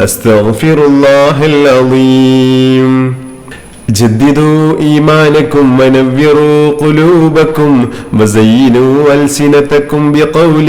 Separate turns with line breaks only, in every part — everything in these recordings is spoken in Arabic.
أستغفر الله العظيم جددوا إيمانكم ونوروا قلوبكم وزينوا ألسنتكم بقول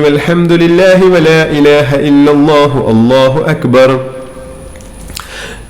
والحمد لله ولا إله إلا الله الله أكبر.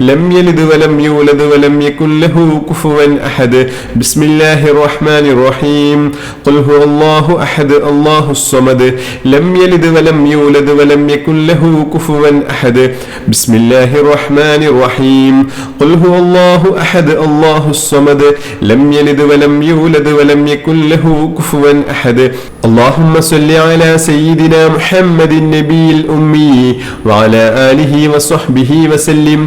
لم يلد ولم يولد ولم يكن له كفوا أحد بسم الله الرحمن الرحيم قل هو الله أحد الله الصمد لم يلد ولم يولد ولم يكن له كفوا أحد بسم الله الرحمن الرحيم قل هو الله أحد الله الصمد لم يلد ولم يولد ولم يكن له كفوا أحد اللهم صل على سيدنا محمد النبي الأمي وعلى آله وصحبه وسلم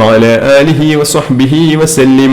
وعلى آله وصحبه وسلم.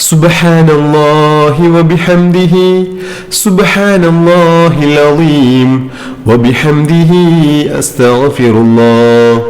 سبحان الله وبحمده سبحان الله العظيم وبحمده أستغفر الله.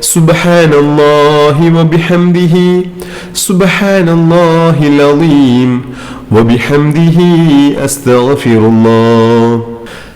سبحان الله وبحمده سبحان الله العظيم وبحمده أستغفر الله.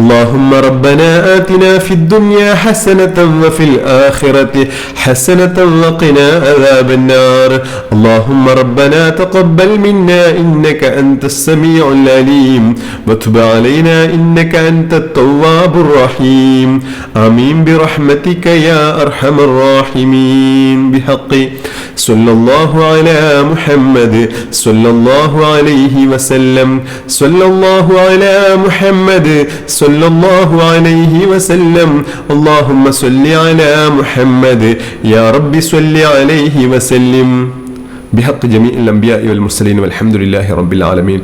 اللهم ربنا آتنا في الدنيا حسنة وفي الآخرة حسنة وقنا عذاب النار. اللهم ربنا تقبل منا إنك أنت السميع العليم. وتب علينا إنك أنت التواب الرحيم. آمين برحمتك يا أرحم الراحمين. بحق. صلى الله على محمد. صلى الله عليه وسلم. صلى الله على محمد. صلى الله عليه وسلم اللهم صل على محمد يا رب صل عليه وسلم بحق جميع الأنبياء والمرسلين والحمد لله رب العالمين